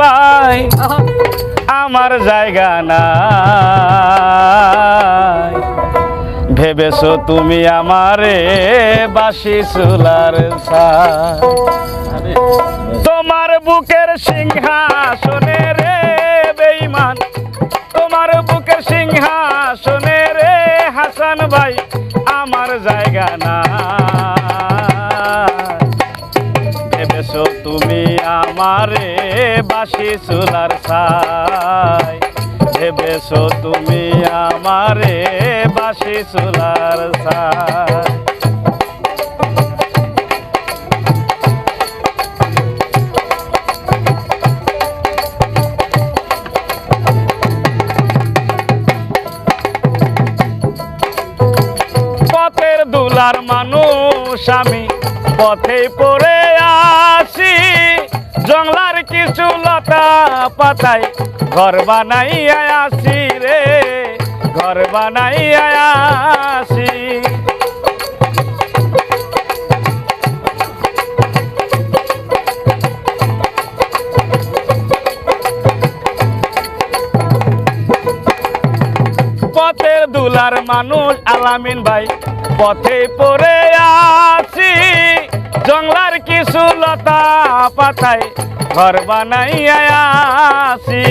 ভাই আমার জায়গা নাই। ভেবেছো তুমি আমারে বাসি চুলার তোমার বুকের সিংহাসনে রে বেঈমান। তুমি আমারে বাসি চুলার ছাই। ভেবেছো তুমি আমারে বাসি চুলার ছাই। পথের দুলার মানুষ আমি পথে পড়ে জংলার কিছু লতা পাতায় ঘর বানাই আসি রে, ঘর বানাই আসি। পথের দুলার মানুষ আলামিন ভাই, পথে পড়ে আছি জংলার কিছু লতা পাতায় ঘর বানাই আসি।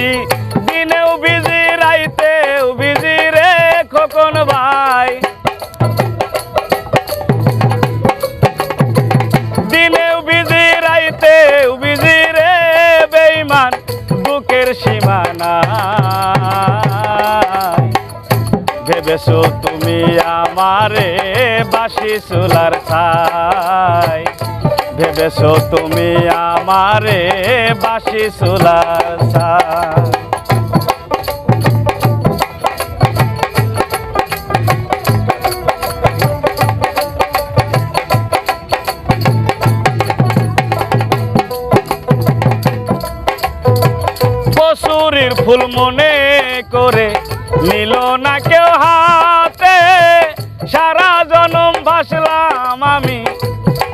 আমারে বাসি চুলার ছাই। ভেবেছো তুমি আমারে বাসি চুলার ছাই। ফুল মনে করে নিল না কেউ জনম ভাসলাম আমি।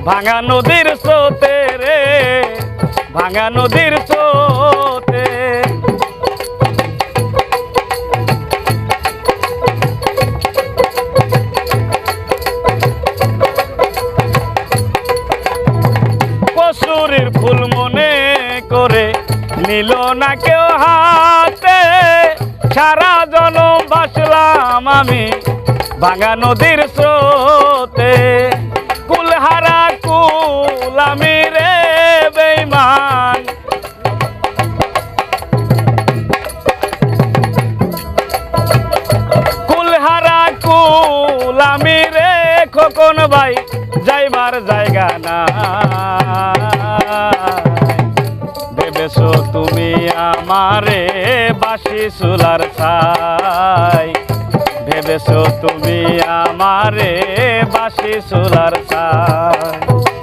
ভাঙা নদীর স্রোতে রে, ভাঙা নদীর স্রোতে। কসুরির ফুল মনে করে নিল না কেউ হাতে। সারা জনম বাসলাম আমি, ভাঙা নদীর স্রোতে। বেইমান কুলহারা কুল আমি রে খোকন ভাই, যাইবার জায়গা না ভেবেছো তুমি আমারে বাসি চুলার ছাই? ভেবেছো তুমি আমারে বাসি চুলার ছাই?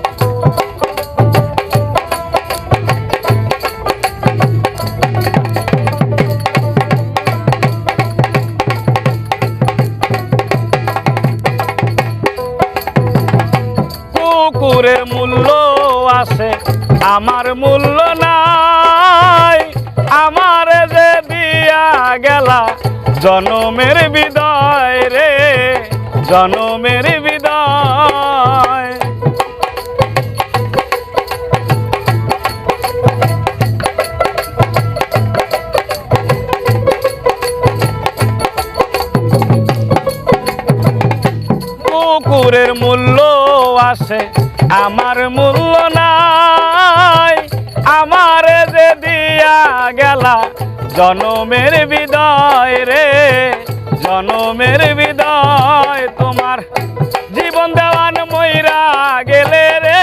কুকুরের মূল্য আছে, আমার মূল্য নাই। আমার যে দিয়া গেলা জনমের বিদায় রে, জনমের বিদায়। কুকুরের মূল্য আছে আমার মূল্য নাই। আমার যে দিয়া গেলা জনমের বিদায় রে, জনমের বিদায় তোমার জীবন দেওয়ান ময়রা গেলে রে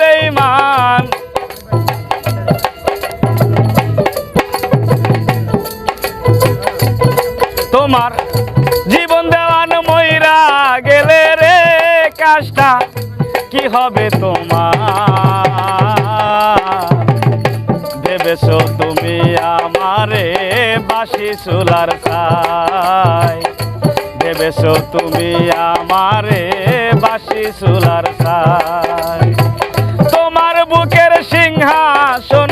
বেইমান তোমার জীবন দেওয়ান ময়রা গেলে রে কাজটা কি হবে তোমার? ভেবেছো তুমি আমারে বাসি সুলার সাই ভেবেছো তুমি আমারে বাসি সুলার সাই তোমার বুকের সিংহাসন